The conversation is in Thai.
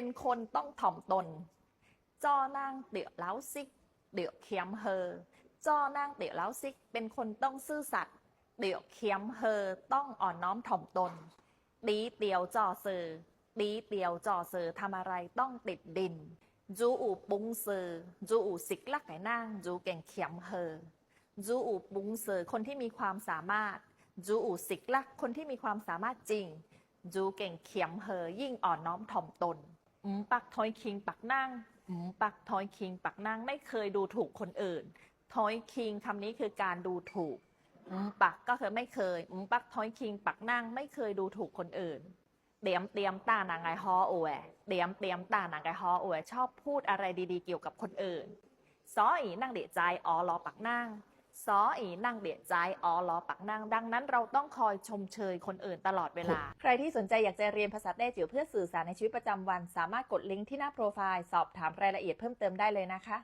เป็นคนต้องถ่อมตน จอนางเดี๋ยวเล้าซิก เดี๋ยวเคียมเฮอ จอนางเดี๋ยวเล้าซิก เป็นคนต้องซื่อสัตย์ เดี๋ยวเคียมเฮอ ต้องอ่อนน้อมถ่อมตนดีเตียวจอเซอดีเตียวจอเซอทำอะไรต้องติดดิน จูอูปุงเซอจูอูสิกลักไก่นางจูเก่งเขียมเฮอ จูอูปุงเซอคนที่มีความสามารถ จูอูสิกลัก คนที่มีความสามารถจริง จูเก่งเขียมเฮอ ยิ่งอ่อนน้อมถ่อมตน อืมปักทอยคิงปักนั่งอืมปักทอยคิงปักนั่งไม่เคยดูถูกคนอื่นทอยคิงคำนี้คือการดูถูกอืมปักก็คือไม่เคยอืมปักทอยคิง ปักนั่ง ไม่เคยดูถูกคนอื่น เดียมเตรียมตานางไงฮออวยเดียมเตรียมตานางไงฮออวยชอบพูดอะไรดีๆเกี่ยวกับคนอื่นซออีนั่งเดียใจอ๋อรอปักนั่ง ซออีนั่งเดียใจอ๋อรอปักนั่งดังนั้นเราต้องคอยชมเชยคนอื่นตลอดเวลา ใครที่สนใจอยากจะเรียนภาษาแต้จิ๋วเพื่อสื่อสารในชีวิตประจำวัน สามารถกดลิงก์ที่หน้าโปรไฟล์สอบถามรายละเอียดเพิ่มเติมได้เลยนะคะ